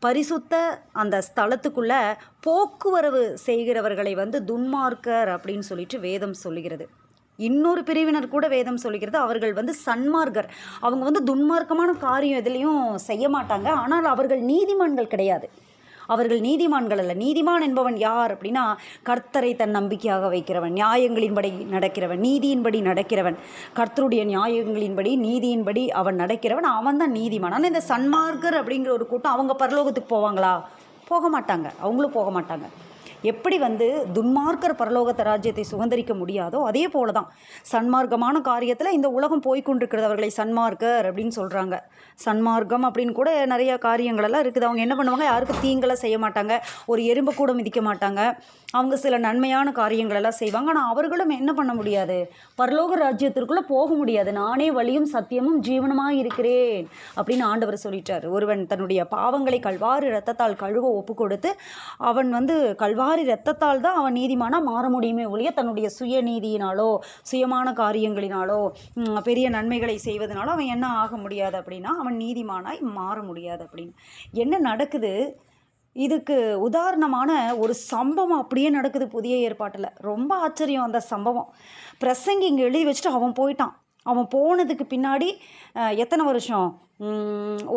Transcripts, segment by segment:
பரிசுத்த அந்த ஸ்தலத்துக்குள்ளே போக்குவரவு செய்கிறவர்களை வந்து துன்மார்க்கர் அப்படின்னு சொல்லிட்டு வேதம் சொல்லுகிறது. இன்னொரு பிரிவினர் கூட வேதம் சொல்லுகிறது. அவர்கள் வந்து சன்மார்க்கர். அவங்க வந்து துன்மார்க்கமான காரியம் எதுலேயும் செய்ய மாட்டாங்க. ஆனால் அவர்கள் நீதிமான்கள் கிடையாது. அவர்கள் நீதிமான்கள் அல்ல. நீதிமான் என்பவன் யார் அப்படின்னா கர்த்தரை தன் நம்பிக்கையாக வைக்கிறவன் நியாயங்களின்படி நடக்கிறவன் நீதியின்படி நடக்கிறவன். கர்த்தருடைய நியாயங்களின்படி நீதியின்படி அவன் நடக்கிறவன். அவன் தான் நீதிமான். ஆனால் இந்த சன்மார்க்கர் அப்படிங்கிற ஒரு கூட்டம் அவங்க பரலோகத்துக்கு போவாங்களா? போக மாட்டாங்க. அவங்களும் போக மாட்டாங்க. எப்படி வந்து துன்மார்க்கர் பரலோகத்த ராஜ்யத்தை சுதந்திரிக்க முடியாதோ அதே போல தான் சன்மார்க்கமான காரியத்தில் இந்த உலகம் போய் அவர்களை சன்மார்க்கர் அப்படின்னு சொல்கிறாங்க சன்மார்க்கம் அப்படின்னு கூட நிறைய காரியங்களெல்லாம் இருக்குது. அவங்க என்ன பண்ணுவாங்க? யாருக்கும் தீங்கெல்லாம் செய்ய மாட்டாங்க. ஒரு எறும்பு கூட மிதிக்க மாட்டாங்க. அவங்க சில நன்மையான காரியங்களெல்லாம் செய்வாங்க. ஆனால் அவர்களும் என்ன பண்ண முடியாது? பரலோக ராஜ்யத்திற்குள்ளே போக முடியாது. நானே வழியும் சத்தியமும் ஜீவனமாக இருக்கிறேன் அப்படின்னு ஆண்டவர் சொல்லிட்டார். ஒருவன் தன்னுடைய பாவங்களை கல்வாறு ரத்தத்தால் கழுவ ஒப்பு கொடுத்து அவன் வந்து கல்வாரி ரத்தத்தால் தான் அவன் நீதிமானாக மாற முடியுமே ஒழிய தன்னுடைய சுயநீதியினாலோ சுயமான காரியங்களினாலோ பெரிய நன்மைகளை செய்வதனாலோ அவன் என்ன ஆக முடியாது அப்படின்னா அவன் நீதிமானாய் மாற முடியாது அப்படின்னு. என்ன நடக்குது? இதுக்கு உதாரணமான ஒரு சம்பவம் அப்படியே நடக்குது புதிய ஏற்பாட்டில். ரொம்ப ஆச்சரியம் அந்த சம்பவம். பிரசங்கி இங்கே எழுதி வச்சுட்டு அவன் போயிட்டான். அவன் போனதுக்கு பின்னாடி எத்தனை வருஷம்?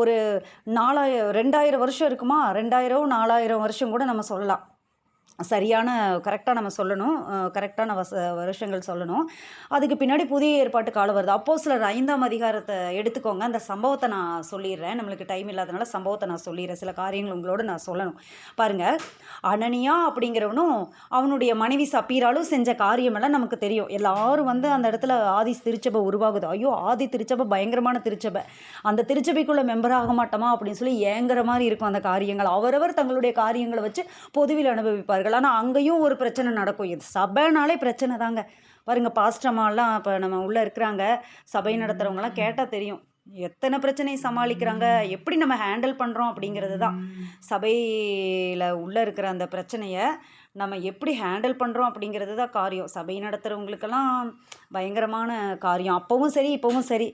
ஒரு நாலாயிரம் ரெண்டாயிரம் வருஷம் இருக்குமா? ரெண்டாயிரம் நாலாயிரம் வருஷம் கூட நம்ம சொல்லலாம். சரியான கரெக்டாக நம்ம சொல்லணும். கரெக்டான வச வருஷங்கள் சொல்லணும். அதுக்கு பின்னாடி புதிய ஏற்பாட்டு காலம் வருது. அப்போ சிலர் ஐந்தாம் அதிகாரத்தை எடுத்துக்கோங்க. அந்த சம்பவத்தை நான் சொல்லிடுறேன். நம்மளுக்கு டைம் இல்லாதனால சம்பவத்தை நான் சொல்லிடுறேன். சில காரியங்கள் உங்களோட நான் சொல்லணும். பாருங்கள் அனனியா அப்படிங்கிறவனும் அவனுடைய மனைவி சப்பீராலும் செஞ்ச காரியமெல்லாம் நமக்கு தெரியும். எல்லாரும் வந்து அந்த இடத்துல ஆதி திருச்சபை உருவாகுது. ஐயோ ஆதி திருச்சபை பயங்கரமான திருச்சபை. அந்த திருச்சபைக்குள்ள மெம்பர் ஆக மாட்டோமா அப்படின்னு சொல்லி ஏங்குற மாதிரி இருக்கும் அந்த காரியங்கள். அவரவர் தங்களுடைய காரியங்களை வச்சு பொதுவில் அனுபவிப்பார் அனுபவிப்பார்கள் ஆனால் அங்கேயும் ஒரு பிரச்சனை நடக்கும். இது சபைனாலே பிரச்சனை தாங்க. பாருங்க பாஸ்டமாலாம் இப்போ நம்ம உள்ளே இருக்கிறாங்க. சபை நடத்துகிறவங்களாம் கேட்டால் தெரியும். எத்தனை பிரச்சனையை சமாளிக்கிறாங்க? எப்படி நம்ம ஹேண்டில் பண்ணுறோம் அப்படிங்கிறது தான். சபையில் உள்ளே இருக்கிற அந்த பிரச்சனையை நம்ம எப்படி ஹேண்டில் பண்ணுறோம் அப்படிங்கிறது தான் காரியம். சபை நடத்துகிறவங்களுக்கெல்லாம் பயங்கரமான காரியம். அப்போவும் சரி இப்போவும் சரி.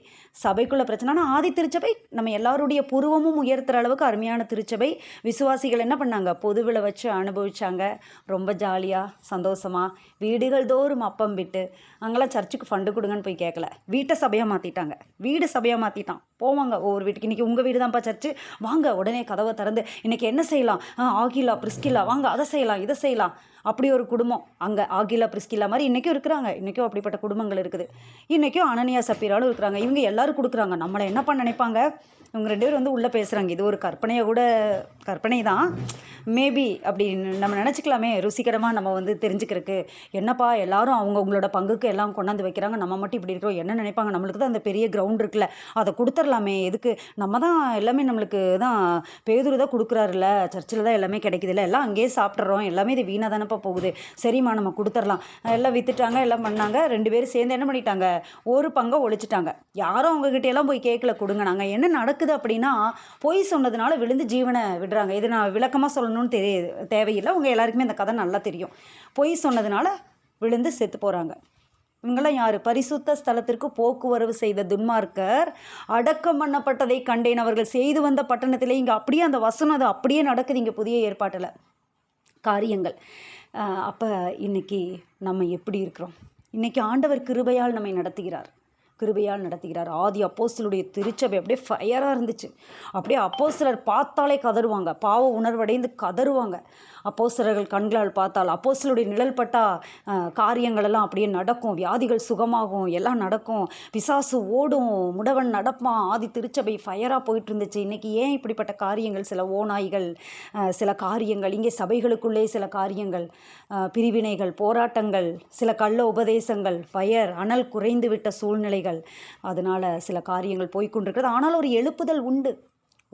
சபைக்குள்ள பிரச்சனை. ஆனால் ஆதி திருச்சபை நம்ம எல்லாருடைய புருவமும் உயர்த்துற அளவுக்கு அருமையான திருச்சபை. விசுவாசிகள் என்ன பண்ணாங்க? பொதுவில் வச்சு அனுபவிச்சாங்க. ரொம்ப ஜாலியாக சந்தோஷமாக வீடுகள் தோறும் அப்பம் விட்டு அங்கெல்லாம் சர்ச்சுக்கு ஃபண்டு கொடுங்கன்னு போய் கேட்கல வீட்டை சபையாக மாற்றிட்டாங்க வீடு சபையாக மாற்றிட்டான் போவாங்க ஒவ்வொரு வீட்டுக்கு. இன்றைக்கி உங்கள் வீடு தான்ப்பா சர்ச்சு. வாங்க உடனே கதவை திறந்து இன்றைக்கி என்ன செய்யலாம்? ஆ ஆகிலா பிரிஸ்கிலா வாங்க அதை செய்யலாம் இதை செய்யலாம். அப்படி ஒரு குடும்பம். அங்கே ஆகிலா பிரிஸ்கிலா மாதிரி இன்றைக்கும் இருக்கிறாங்க. இன்றைக்கும் அப்படிப்பட்ட குடும்பங்கள் இருக்குது. இன்றைக்கும் அனனியா சப்பீராலும் இருக்கிறாங்க. இவங்க எல்லாரும் கொடுக்குறாங்க. நம்மளை என்ன பண்ண நினைப்பாங்க? இவங்க ரெண்டு பேரும் வந்து உள்ளே பேசுகிறாங்க இது ஒரு கற்பனையை கூட கற்பனை தான். மேபி அப்படி நம்ம நினச்சிக்கலாமே. ருசிகரமாக நம்ம வந்து தெரிஞ்சுக்கிறதுக்கு. என்னப்பா எல்லாரும் அவங்க உங்களோட பங்குக்கு எல்லாம் கொண்டாந்து வைக்கிறாங்க. நம்ம மட்டும் இப்படி இருக்கிறோம். என்ன நினைப்பாங்க? நம்மளுக்கு தான் அந்த பெரிய கிரவுண்ட் இருக்குல்ல. அதை கொடுத்துர்லாமே எதுக்கு? நம்ம தான் எல்லாமே நம்மளுக்கு தான் பேதுரு தான் கொடுக்குறாருல்ல. சர்ச்சில் தான் எல்லாமே கிடைக்குதுல்ல. எல்லாம் அங்கேயே சாப்பிட்றோம் எல்லாமே இது வீணாக குழப்ப போகுது? சரிம்மா நம்ம கொடுத்துர்லாம். எல்லாம் வித்துட்டாங்க எல்லாம் பண்ணாங்க. ரெண்டு பேரும் சேர்ந்து என்ன பண்ணிட்டாங்க? ஒரு பங்கை ஒழிச்சிட்டாங்க. யாரும் அவங்ககிட்ட எல்லாம் போய் கேட்கல கொடுங்க. நாங்கள் என்ன நடக்குது அப்படின்னா பொய் சொன்னதுனால விழுந்து ஜீவனை விடுறாங்க. இது நான் விளக்கமாக சொல்லணும்னு தெரிய தேவையில்லை. உங்கள் எல்லாருக்குமே இந்த கதை நல்லா தெரியும். பொய் சொன்னதுனால விழுந்து செத்து போகிறாங்க இவங்கெல்லாம் யார்? பரிசுத்த ஸ்தலத்திற்கு போக்குவரவு செய்த துன்மார்க்கர் அடக்கம் பண்ணப்பட்டதை கண்டேன். அவர்கள் செய்து வந்த பட்டணத்திலே இங்கே அப்படியே அந்த வசனம் அது அப்படியே நடக்குது இங்கே புதிய ஏற்பாட்டில். காரியங்கள். அப்போ இன்னைக்கு நம்ம எப்படி இருக்கிறோம்? இன்னைக்கு ஆண்டவர் கிருபையால் நம்மை நடத்துகிறார். கிருபையால் நடத்துகிறார். ஆதி அப்போஸ்தலுடைய திருச்சபை அப்படியே ஃபயராக இருந்துச்சு. அப்படியே அப்போஸ்தலர் பார்த்தாலே கதறுவாங்க. பாவ உணர்வடைந்து கதறுவாங்க. அப்போஸ்தலர்கள் கண்களால் பார்த்தால் அப்போஸ்தலருடைய நிழல் பட்டா காரியங்கள் எல்லாம் அப்படியே நடக்கும். வியாதிகள் சுகமாகும். எல்லாம் நடக்கும். பிசாசு ஓடும். முடவன் நடப்பான். ஆதி திருச்சபை ஃபயராக போயிட்டு இருந்துச்சு இன்றைக்கி ஏன் இப்படிப்பட்ட காரியங்கள்? சில ஓநாய்கள் சில காரியங்கள். இங்கே சபைகளுக்குள்ளே சில காரியங்கள் பிரிவினைகள் போராட்டங்கள் சில கள்ள உபதேசங்கள் ஃபயர் அனல் குறைந்துவிட்ட சூழ்நிலைகள். அதனால் சில காரியங்கள் போய்கொண்டிருக்கிறது ஆனால் ஒரு எழுப்புதல் உண்டு.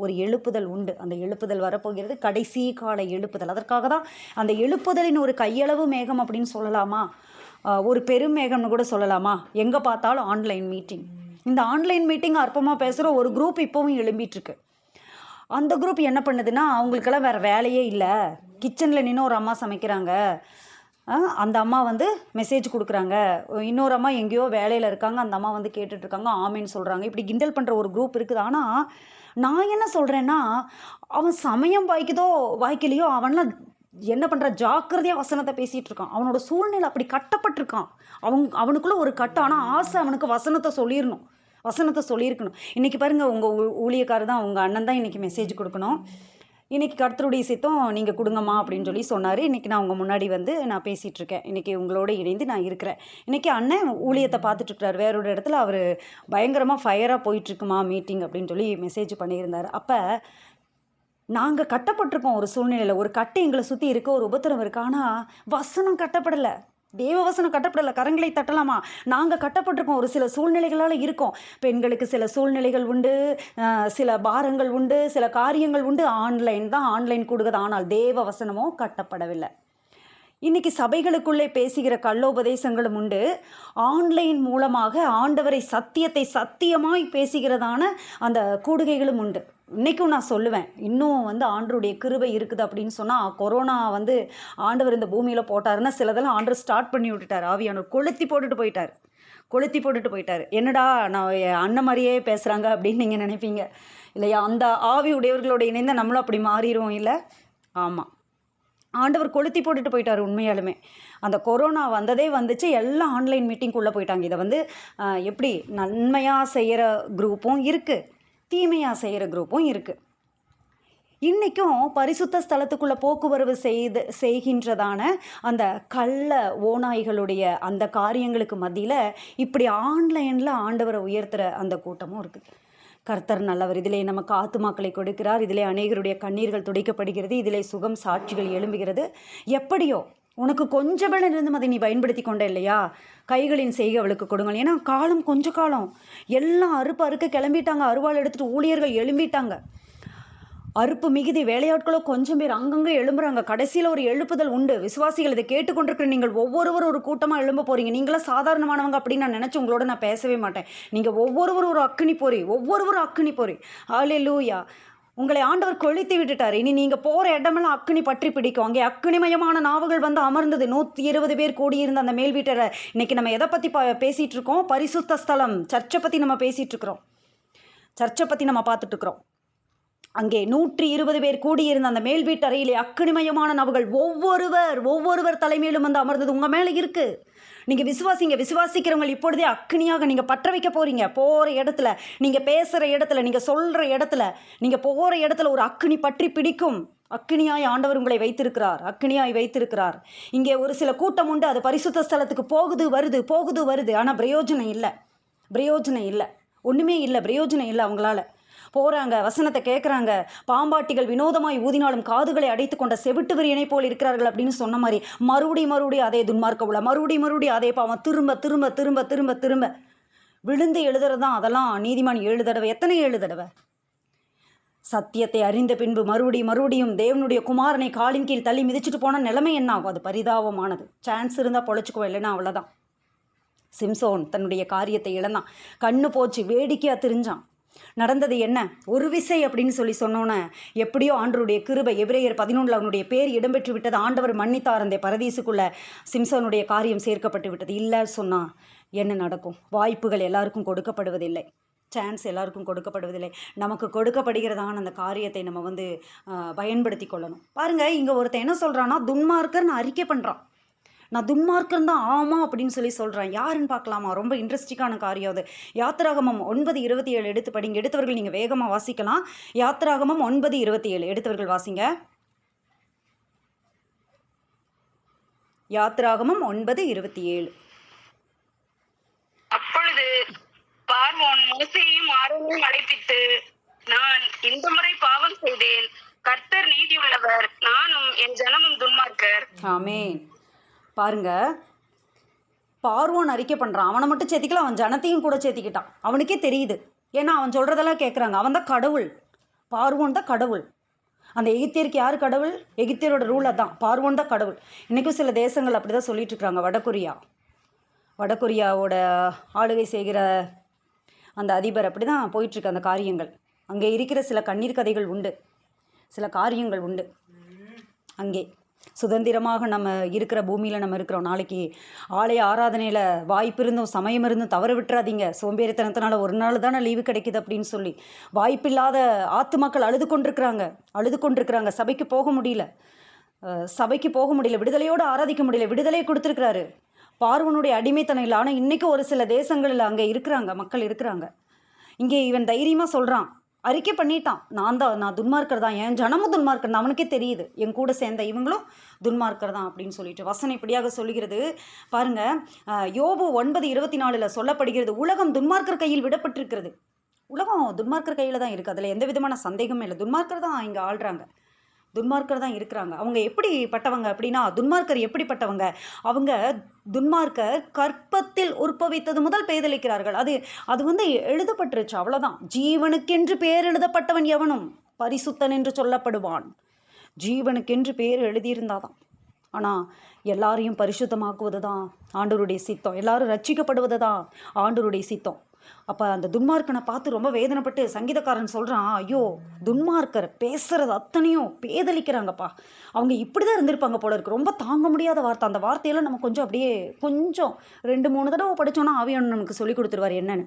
ஒரு எழுப்புதல் உண்டு. அந்த எழுப்புதல் வரப்போகிறது கடைசி கால எழுப்புதல். அதற்காக தான் அந்த எழுப்புதலின் ஒரு கையளவு மேகம் அப்படின்னு சொல்லலாமா? ஒரு பெரும் மேகம்னு கூட சொல்லலாமா? எங்கே பார்த்தாலும் ஆன்லைன் மீட்டிங் இந்த ஆன்லைன் மீட்டிங் அற்பமாக பேசுகிற ஒரு குரூப் இப்போவும் எழும்பிட்டுருக்கு. அந்த குரூப் என்ன பண்ணுதுன்னா அவங்களுக்கெல்லாம் வேறு வேலையே இல்லை. கிச்சனில் நின்று ஒரு அம்மா சமைக்கிறாங்க. அந்த அம்மா வந்து மெசேஜ் கொடுக்குறாங்க. இன்னொரு அம்மா எங்கேயோ வேலையில் இருக்காங்க. அந்த அம்மா வந்து கேட்டுட்ருக்காங்க ஆமைன்னு சொல்கிறாங்க இப்படி கிண்டல் பண்ணுற ஒரு குரூப் இருக்குது. ஆனால் நான் என்ன சொல்கிறேன்னா அவன் சமயம் வாய்க்குதோ வாய்க்கலையோ அவன்லாம் என்ன பண்ணுற ஜாக்கிரதையாக வசனத்தை பேசிகிட்டு இருக்கான். அவனோட சூழ்நிலை அப்படி கட்டப்பட்டிருக்கான். அவன் அவனுக்குள்ளே ஒரு கட்டம் ஆனால் ஆசை அவனுக்கு வசனத்தை சொல்லிடணும் வசனத்தை சொல்லியிருக்கணும். இன்றைக்கி பாருங்கள் உங்கள் ஊழியக்காரர் தான் உங்கள் அண்ணன் தான் இன்றைக்கி மெசேஜ் கொடுக்கணும். இன்றைக்கி கர்த்தருடைய சித்தம் நீங்கள் கொடுங்கம்மா அப்படின்னு சொல்லி சொன்னார். இன்றைக்கி நான் உங்கள் முன்னாடி வந்து நான் பேசிகிட்ருக்கேன் இன்றைக்கி உங்களோட இணைந்து நான் இருக்கிறேன். இன்றைக்கி அண்ணன் ஊழியத்தை பார்த்துட்ருக்காரு வேற ஒரு இடத்துல அவர் பயங்கரமாக ஃபயராக போயிட்டுருக்குமா மீட்டிங் அப்படின்னு சொல்லி மெசேஜ் பண்ணியிருந்தார். அப்போ நாங்கள் கட்டப்பட்டிருக்கோம் ஒரு சூழ்நிலையில். ஒரு கட்டு எங்களை சுற்றி இருக்க ஒரு உபத்திரம் இருக்கு. ஆனால் வசனம் கட்டப்படலை. தேவ வசனம் கட்டப்படலை. கரங்களை தட்டலாமா? நாங்கள் கட்டப்பட்டிருக்கோம். ஒரு சில சூழ்நிலைகளால் இருக்கோம். பெண்களுக்கு சில சூழ்நிலைகள் உண்டு. சில பாரங்கள் உண்டு. சில காரியங்கள் உண்டு. ஆன்லைன் தான். ஆன்லைன் கொடுக்குது. ஆனால் தேவ வசனமோ கட்டப்படவில்லை. இன்னைக்கு சபைகளுக்குள்ளே பேசுகிற கள்ளோபதேசங்களும் உண்டு. ஆன்லைன் மூலமாக ஆண்டவரை சத்தியத்தை சத்தியமாய் பேசுகிறதான அந்த கூடுகைகளும் உண்டு. இன்றைக்கும் நான் சொல்லுவேன் இன்னும் வந்து ஆண்டருடைய கிருபை இருக்குது அப்படின்னு சொன்னால் கொரோனா வந்து ஆண்டவர் இந்த பூமியில் போட்டாருன்னா சிலதெல்லாம் ஆண்டவர் ஸ்டார்ட் பண்ணி விட்டுட்டார். ஆவியானவர் கொளுத்தி போட்டுட்டு போயிட்டார். கொளுத்தி போட்டுட்டு போயிட்டார். என்னடா நான் அண்ணன் மாதிரியே பேசுகிறாங்க அப்படின்னு நீங்கள் நினைப்பீங்க. இல்லையா? அந்த ஆவி உடையவர்களோட இணைந்த நம்மளும் அப்படி மாறிடுவோம் இல்லை? ஆமாம் ஆண்டவர் கொளுத்தி போட்டுட்டு போயிட்டார் உண்மையாலுமே. அந்த கொரோனா வந்ததே வந்துச்சு எல்லாம் ஆன்லைன் மீட்டிங்குள்ளே போயிட்டாங்க. இதை வந்து எப்படி நன்மையாக செய்கிற குரூப்பும் இருக்குது தீமையாக செய்கிற குரூப்பும் இருக்குது இன்றைக்கும் பரிசுத்த ஸ்தலத்துக்குள்ளே போக்குவரவு செய்து செய்கின்றதான அந்த கள்ள ஓநாய்களுடைய அந்த காரியங்களுக்கு மத்தியில் இப்படி ஆன்லைனில் ஆண்டவரை உயர்த்துகிற அந்த கூட்டமும் இருக்குது கர்த்தர் நல்லவர். இதிலே நமக்கு ஆத்துமாக்களை கொடுக்கிறார். இதிலே அநேகருடைய கண்ணீர்கள் துடைக்கப்படுகிறது. இதிலே சுகம் சாட்சிகள் எழும்புகிறது. எப்படியோ உனக்கு கொஞ்சம் வேலை இருந்தும் அதை நீ பயன்படுத்தி கொண்ட இல்லையா? கைகளின் செய்கை அவளுக்கு கொடுங்கள். ஏன்னா காலம் கொஞ்ச காலம். எல்லாம் அறுப்பு அறுக்க கிளம்பிட்டாங்க. அருவாள் எடுத்துட்டு ஊழியர்கள் எழும்பிட்டாங்க. அறுப்பு மிகுதி வேலையாட்களோ கொஞ்சம் பேர் அங்கங்கே எழும்புறாங்க. கடைசியில் ஒரு எழுப்புதல் உண்டு. விசுவாசிகள் இதை கேட்டுக்கொண்டிருக்கிற நீங்கள் ஒவ்வொருவரும் ஒரு கூட்டமாக எழும்ப போறீங்க. நீங்களும் சாதாரணமானவங்க அப்படின்னு நான் நினச்சி உங்களோட நான் பேசவே மாட்டேன். நீங்கள் ஒவ்வொருவரும் ஒரு அக்கினி போறி. ஒவ்வொருவரும் அக்கினி போறி. ஆலே லூயா உங்களை ஆண்டவர் கொளுத்தி விட்டுட்டார். இனி நீங்கள் போகிற இடமெல்லாம் அக்கினி பற்றி பிடிக்கும். அங்கே அக்னிமயமான நாவுகள் வந்து அமர்ந்தது. நூற்றி இருபது பேர் கூடியிருந்த அந்த மேல் வீட்டரை இன்னைக்கு நம்ம எதை பற்றி ப பேசிகிட்டு இருக்கோம்? பரிசுத்த ஸ்தலம். சர்ச்சை பற்றி நம்ம பேசிகிட்டு இருக்கிறோம். சர்ச்சை பற்றி நம்ம பார்த்துட்டு இருக்கிறோம். அங்கே நூற்றி இருபது பேர் கூடியிருந்த அந்த மேல் வீட்டறையிலே அக்கினிமயமான நபர்கள் ஒவ்வொருவர் ஒவ்வொருவர் தலைமையிலும் வந்து அமர்ந்தது. உங்கள் மேலே இருக்குது நீங்கள் விசுவாசிங்க. விசுவாசிக்கிறவங்க இப்பொழுதே அக்னியாக நீங்கள் பற்ற வைக்க போகிறீங்க போகிற இடத்துல நீங்கள் பேசுகிற இடத்துல நீங்கள் சொல்கிற இடத்துல நீங்கள் போகிற இடத்துல ஒரு அக்கினி பற்றி பிடிக்கும். அக்கினியாய் ஆண்டவர் உங்களை வைத்திருக்கிறார். அக்னியாய் வைத்திருக்கிறார். இங்கே ஒரு சில கூட்டம் உண்டு. அது பரிசுத்த ஸ்தலத்துக்கு போகுது வருது போகுது வருது. ஆனால் பிரயோஜனம் இல்லை. பிரயோஜனம் இல்லை. ஒன்றுமே இல்லை. பிரயோஜனம் இல்லை அவங்களால. போகிறாங்க வசனத்தை கேட்குறாங்க பாம்பாட்டிகள் வினோதமாய் ஊதினாலும் காதுகளை அடைத்து கொண்ட செவிட்டு விரியனை போல் இருக்கிறார்கள் அப்படின்னு சொன்ன மாதிரி மறுபடி மறுபடி அதே துன்மார்க்க உள்ள மறுபடி மறுபடி அதே பாவம். திரும்ப திரும்ப திரும்ப திரும்ப திரும்ப. விழுந்து எழுதுறது தான் அதெல்லாம் நீதிமான் ஏழு தடவை எத்தனை ஏழு தடவை? சத்தியத்தை அறிந்த பின்பு மறுபடி மறுபடியும் தேவனுடைய குமாரனை காலின் கீழ் தள்ளி மிதிச்சிட்டு போன நிலைமை என்ன ஆகும்? அது பரிதாபமானது. சான்ஸ் இருந்தால் பொழைச்சிக்குவோம் இல்லைன்னா அவ்வளோதான் சிம்சோன் தன்னுடைய காரியத்தை இழந்தான். கண்ணு போச்சு வேடிக்கையாக தெரிஞ்சான். நடந்தது என்ன? ஒரு விசை அப்படின்னு சொல்லி சொன்னோன்னே எப்படியோ ஆண்டருடைய கிருபை எபிரேயர் பதினொன்றில் அவனுடைய பேர் இடம்பெற்று விட்டது. ஆண்டவர் மன்னித்தார் அந்த பரதீசுக்குள்ள சிம்சனுடைய காரியம் சேர்க்கப்பட்டு விட்டது. இல்லை சொன்னால் என்ன நடக்கும்? வாய்ப்புகள் எல்லாருக்கும் கொடுக்கப்படுவதில்லை. சான்ஸ் எல்லாருக்கும் கொடுக்கப்படுவதில்லை. நமக்கு கொடுக்கப்படுகிறதான அந்த காரியத்தை நம்ம வந்து பயன்படுத்தி கொள்ளணும். பாருங்க இங்கே ஒருத்தன் என்ன சொல்கிறான்னா துன்மார்க்கர் நான் அறிக்கை பண்ணுறான் நான் துன்மார்க்கன் தான் ஆமாம் அப்படின்னு சொல்லி சொல்கிறேன் யாருன்னு பார்க்கலாமா? ரொம்ப இன்ட்ரெஸ்டிங்கான காரியம் அது. யாத்திராகமம் ஒன்பது இருபத்தி ஏழு எடுத்து படிங்க. எடுத்தவர்கள் நீங்கள் வேகமாக வாசிக்கலாம். யாத்திராகமம் ஒன்பது இருபத்தி ஏழு. எடுத்தவர்கள் வாசிங்க. யாத்திராகமம் ஒன்பது இருபத்தி ஏழு. அப்பொழுது பார்வோன் மோசேயும் ஆரோனையும் அழைப்பித்து நான் இந்த முறை பாவம் செய்தேன். கர்த்தர் நீதியுள்ளவர். நானும் என் ஜனமும் துன்மார்க்கர். ஆமேன். பாருங்க. பார்வோன் அறிக்கை பண்ணுறான் அவனை மட்டும் சேர்த்திக்கல அவன் ஜனத்தையும் கூட சேர்த்திக்கிட்டான் அவனுக்கே தெரியுது. ஏன்னா அவன் சொல்கிறதெல்லாம் கேட்குறாங்க அவன் தான் கடவுள். பார்வோன் தான் கடவுள். அந்த எகிப்தியருக்கு யார் கடவுள்? எகிப்தியரோட ரூல் அதான் பார்வோன் தான் கடவுள். இன்றைக்கும் சில தேசங்கள் அப்படி தான் சொல்லிட்டு இருக்காங்க. வடகொரியா வடகொரியாவோட ஆளுகை செய்கிற அந்த அதிபர் அப்படி தான் போயிட்டுருக்கு அந்த காரியங்கள். அங்கே இருக்கிற சில கண்ணீர் கதைகள் உண்டு. சில காரியங்கள் உண்டு. அங்கே. சுதந்திரமாக நம்ம இருக்கிற பூமியில் நம்ம இருக்கிறோம். நாளைக்கு ஆலய ஆராதனையில் வாய்ப்பு இருந்தும் சமயம் இருந்தும் தவற விட்டுறாதீங்க. சோம்பேறித்தனத்தினால ஒரு நாள் தானே லீவு கிடைக்குது அப்படின்னு சொல்லி. வாய்ப்பில்லாத ஆத்துமாக்கள் அழுது கொண்டிருக்கிறாங்க. அழுது கொண்டிருக்கிறாங்க. சபைக்கு போக முடியல. சபைக்கு போக முடியல. விடுதலையோடு ஆராதிக்க முடியல. விடுதலையை கொடுத்துருக்கிறாரு. பார்வனுடைய அடிமைத்தனம் இல்லை ஆனால் இன்றைக்கும் ஒரு சில தேசங்களில் அங்கே இருக்கிறாங்க. மக்கள் இருக்கிறாங்க. இங்கே இவன் தைரியமாக சொல்கிறான் அறிக்கை பண்ணிட்டான். நான் தான் நான் துன்மார்க்கர் தான். என் ஜனமும் துன்மார்க்கர் தான். அவனுக்கே தெரியுது. என் கூட சேர்ந்த இவங்களும் துன்மார்க்கர் தான் அப்படின்னு சொல்லிட்டு. வசனம் இப்படியாக சொல்லுகிறது. பாருங்க யோபு ஒன்பது இருபத்தி நாலில் சொல்லப்படுகிறது உலகம் துன்மார்க்கர் கையில் விடப்பட்டிருக்கிறது. உலகம் துன்மார்க்கர் கையில் தான் இருக்குது அதில் எந்த விதமான சந்தேகமே இல்லை. துன்மார்க்கர் தான் இங்கே ஆள்றாங்க. துன்மார்க்கர் தான் இருக்கிறாங்க. அவங்க எப்படிப்பட்டவங்க அப்படின்னா துன்மார்க்கர் எப்படிப்பட்டவங்க? அவங்க துன்மார்க்கர் கற்பத்தில் உற்பவித்தது முதல் பேதலிக்கிறார்கள் அது அது வந்து எழுதப்பட்டுருச்சு. அவ்வளோதான் ஜீவனுக்கென்று பேர் எழுதப்பட்டவன் எவனும் பரிசுத்தன் என்று சொல்லப்படுவான். ஜீவனுக்கென்று பேர் எழுதியிருந்தாதான். ஆனால் எல்லாரையும் பரிசுத்தமாக்குவது தான் ஆண்டவருடைய சித்தம். எல்லாரும் ரட்சிக்கப்படுவது தான் ஆண்டவருடைய சித்தம். அப்போ அந்த துன்மார்க்கனை பார்த்து ரொம்ப வேதனைப்பட்டு சங்கீதக்காரன் சொல்கிறான் ஐயோ துன்மார்க்கர் பேசுகிறது அத்தனையும் பேதலிக்கிறாங்கப்பா. அவங்க இப்படி தான் இருந்திருப்பாங்க போல இருக்கு. ரொம்ப தாங்க முடியாத வார்த்தை. அந்த வார்த்தையெல்லாம் நம்ம கொஞ்சம் அப்படியே கொஞ்சம் ரெண்டு மூணு தடவை படித்தோன்னா ஆவியான நமக்கு சொல்லி கொடுத்துருவார் என்னன்னு.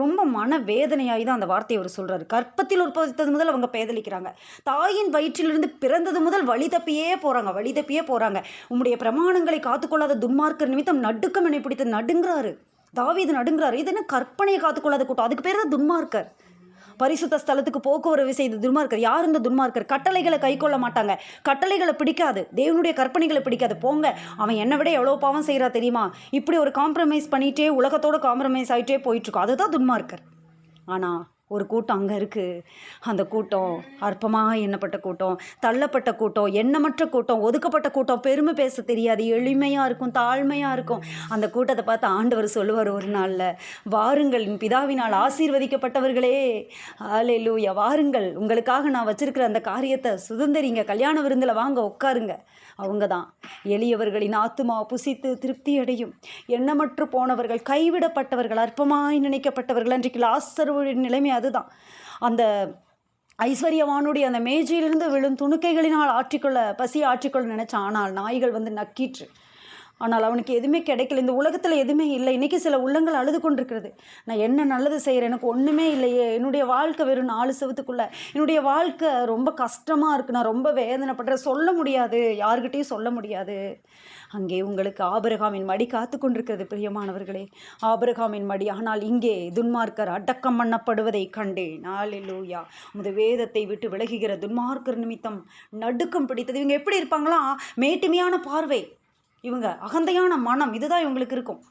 ரொம்ப மன வேதனையாகி தான் அந்த வார்த்தையை அவர் சொல்கிறாரு கற்பத்தில் உற்பத்தது முதல் அவங்க பேதலிக்கிறாங்க. தாயின் வயிற்றிலிருந்து பிறந்தது முதல் வழி தப்பியே போகிறாங்க வழி தப்பியே போகிறாங்க உம்முடைய பிரமாணங்களை காத்துக்கொள்ளாத துன்மார்க்கர் நிமித்தம் நடுக்கம் என்னை பிடித்து நடுங்கிறாரு. தாவீது நடுங்கிறார். இது என்ன கற்பனையை காத்துக்கொள்ளாத கூட்டம்? அதுக்கு பேர் தான் துன்மார்க்கர். பரிசுத்த ஸ்தலத்துக்கு போக்குவரவு செய்த துன்மார்க்கர். யார் இந்த துன்மார்க்கர்? கட்டளைகளை கை கொள்ள மாட்டாங்க. கட்டளைகளை பிடிக்காது. தேவனுடைய கற்பனைகளை பிடிக்காது. போங்க. அவன் என்னை விட எவ்வளோ பாவம் செய்கிறா தெரியுமா? இப்படி ஒரு காம்ப்ரமைஸ் பண்ணிகிட்டே உலகத்தோட காம்ப்ரமைஸ் ஆகிட்டே போயிட்டுருக்கோம் அதுதான் துன்மார்க்கர். ஆனால் ஒரு கூட்டம் அங்கே இருக்குது அந்த கூட்டம் அற்பமாக எண்ணப்பட்ட கூட்டம் தள்ளப்பட்ட கூட்டம் எண்ணமற்ற கூட்டம் ஒதுக்கப்பட்ட கூட்டம் பெருமை பேச தெரியாது எளிமையாக இருக்கும் தாழ்மையாக இருக்கும். அந்த கூட்டத்தை பார்த்து ஆண்டவர் சொல்லுவார் ஒரு நாளில் வாருங்கள் என் பிதாவினால் ஆசீர்வதிக்கப்பட்டவர்களே. ஆலேலூயா வாருங்கள் உங்களுக்காக நான் வச்சுருக்கிற அந்த காரியத்தை சுதந்திரிங்க கல்யாண விருந்தில் வாங்க உட்காருங்க. அவங்க தான் எளியவர்களின் ஆத்துமா புசித்து திருப்தி அடையும். எண்ணமற்று போனவர்கள் கைவிடப்பட்டவர்கள் அற்பமாய் நினைக்கப்பட்டவர்கள் அன்றைக்கு லாசருவின் நிலைமை அதுதான். அந்த ஐஸ்வர்யவானுடைய அந்த மேஜையிலிருந்து விழும் துணுக்கைகளினால் ஆற்றிக்கொள்ள பசி ஆற்றிக்கொள்ள நினைச்சான் ஆனால் நாய்கள் வந்து நக்கிற்று. ஆனால் அவனுக்கு எதுவுமே கிடைக்கல. இந்த உலகத்தில் எதுவுமே இல்லை. இன்றைக்கி சில உள்ளங்கள் அழுது கொண்டிருக்கிறது. நான் என்ன நல்லது செய்கிறேன் எனக்கு ஒன்றுமே இல்லையே. என்னுடைய வாழ்க்கை வெறும் நாலு செவத்துக்குள்ளே. என்னுடைய வாழ்க்கை ரொம்ப கஷ்டமாக இருக்குது நான் ரொம்ப வேதனைப்படுறேன். சொல்ல முடியாது. யாருக்கிட்டேயும் சொல்ல முடியாது. அங்கே உங்களுக்கு ஆபரகாமின் மடி காத்து கொண்டிருக்கிறது பிரியமானவர்களே. ஆபரகாமின் மடி. ஆனால் இங்கே துன்மார்க்கர் அடக்கம் பண்ணப்படுவதை கண்டேன். நாளிலூயா உமது வேதத்தை விட்டு விலகுகிற துன்மார்க்கர் நிமித்தம் நடுக்கம் பிடித்தது. இவங்க எப்படி இருப்பாங்களா? மேட்டுமையான பார்வை. இவங்க அகந்தையான மனம் இதுதான் இவங்களுக்கு இருக்கும்.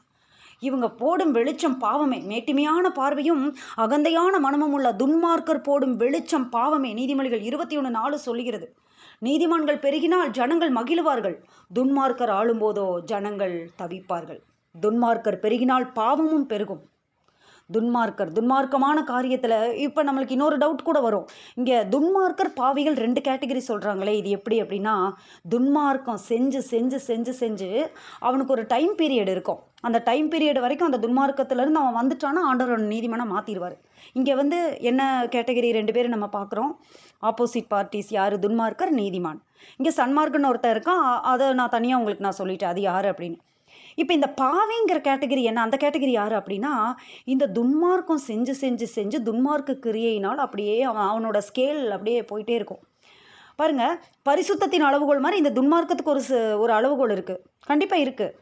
இவங்க போடும் வெளிச்சம் பாவமே. மேட்டுமையான பார்வையும் அகந்தையான மனமும் உள்ள துன்மார்க்கர் போடும் வெளிச்சம் பாவமே நீதிமொழிகள் இருபத்தி ஒன்று நாலு சொல்லுகிறது. நீதிமான்கள் பெருகினால் ஜனங்கள் மகிழ்வார்கள். துன்மார்க்கர் ஆளும்போதோ ஜனங்கள் தவிப்பார்கள். துன்மார்க்கர் பெருகினால் பாவமும் பெருகும். துன்மார்க்கர். துன்மார்க்கமான காரியத்தில் இப்போ நம்மளுக்கு இன்னொரு டவுட் கூட வரும். இங்கே துன்மார்க்கர் பாவிகள் ரெண்டு கேட்டகரி சொல்கிறாங்களே இது எப்படி அப்படின்னா துன்மார்க்கம் செஞ்சு செஞ்சு செஞ்சு செஞ்சு அவனுக்கு ஒரு டைம் பீரியட் இருக்கும். அந்த டைம் பீரியட் வரைக்கும் அந்த துன்மார்க்கத்திலேருந்து அவன் வந்துட்டான்னா ஆண்டவரோட நீதிமனை மாற்றிடுவார் இங்கே வந்து என்ன கேட்டகரி ரெண்டு பேரும் நம்ம பார்க்குறோம்? ஆப்போசிட் பார்ட்டிஸ் யார்? துன்மார்க்கர் நீதிமான். இங்கே சன்மார்க்குன்னு ஒருத்தர் இருக்கான். அதை நான் தனியாக உங்களுக்கு நான் சொல்லிட்டேன். அது யார் அப்படின்னு. இப்போ இந்த பாவிங்கிற கேட்டகரி என்ன? அந்த கேட்டகரி யார் அப்படின்னா இந்த துன்மார்க்கம் செஞ்சு செஞ்சு செஞ்சு துன்மார்க்க கிரியையினால் அப்படியே அவன் அவனோட ஸ்கேல் அப்படியே போயிட்டே இருக்கும். பாருங்கள் பரிசுத்தத்தின் அளவுகோல் மாதிரி இந்த துன்மார்க்கத்துக்கு ஒரு ஒரு அளவுகோல் இருக்குது கண்டிப்பாக இருக்குது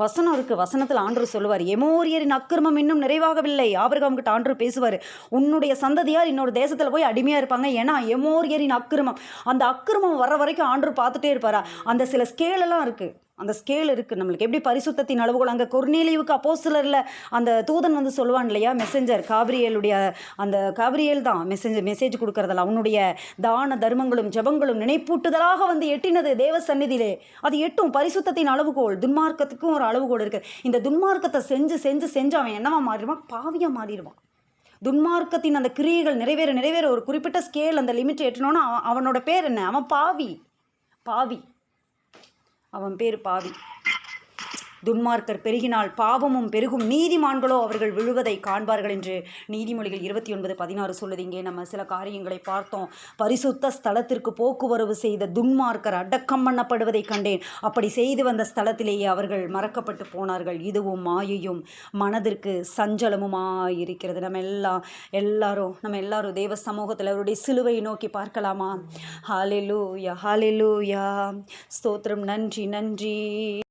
வசனம் இருக்குது வசனத்தில் ஆண்டர் சொல்லுவார் எமோரியரின் அக்கிரமம் இன்னும் நிறைவாகவில்லை. ஆபிரகாம் கிட்ட ஆண்டவர் பேசுவார் உன்னுடைய சந்ததியார் இன்னொரு தேசத்தில் போய் அடிமையாக இருப்பாங்க. ஏன்னா எமோரியரின் அக்கிரமம் அந்த அக்கிரமம் வர்ற வரைக்கும் ஆண்டர் பார்த்துட்டே இருப்பாரா? அந்த சில ஸ்கேலெல்லாம் இருக்குது அந்த ஸ்கேல் இருக்குது நம்மளுக்கு. எப்படி பரிசுத்தத்தின் அளவுகள் அங்கே கொர்னேலியுக்கு அப்போ சிலரில் அந்த தூதன் வந்து சொல்லுவான் இல்லையா? மெசஞ்சர் காபிரியலுடைய அந்த காபிரியல் தான் மெசஞ்சர் மெசேஜ் கொடுக்கறதில்ல அவனுடைய தான தர்மங்களும் ஜெபங்களும் நினைப்பூட்டுதலாக வந்து எட்டினது தேவ சந்நிதியிலே. அது எட்டும் பரிசுத்தத்தின் அளவுகோல். துன்மார்க்கத்துக்கும் ஒரு அளவுகோல் இருக்குது இந்த துன்மார்க்கத்தை செஞ்சு செஞ்சு செஞ்சு அவன் என்னவா மாறிடுவான்? பாவியாக மாறிடுவான். துன்மார்க்கத்தின் அந்த கிரியைகள் நிறைவேற நிறைவேற ஒரு குறிப்பிட்ட ஸ்கேல் அந்த லிமிட் எட்டணும்னா அவனோட பேர் என்ன? அவன் பாவி. பாவி. அவன் பேர் பாவி. துன்மார்க்கர் பெருகினால் பாவமும் பெருகும் நீதிமான்களோ அவர்கள் விழுவதை காண்பார்கள் என்று நீதிமொழிகள் இருபத்தி ஒன்பது பதினாறு சொல்லுது. இங்கே நம்ம சில காரியங்களை பார்த்தோம். பரிசுத்த ஸ்தலத்திற்கு போக்குவரவு செய்த துன்மார்க்கர் அடக்கம் பண்ணப்படுவதை கண்டேன். அப்படி செய்து வந்த ஸ்தலத்திலேயே அவர்கள் மறக்கப்பட்டு போனார்கள். இதுவும் மாயையும் மனதிற்கு சஞ்சலமுமாயிருக்கிறது. நம்ம எல்லாம் எல்லாரும் நம்ம எல்லாரும் தேவ சமூகத்தில் அவருடைய சிலுவையை நோக்கி பார்க்கலாமா? ஹாலெலூயா ஹாலெலூயா ஸ்தோத்திரம். நன்றி நன்றி.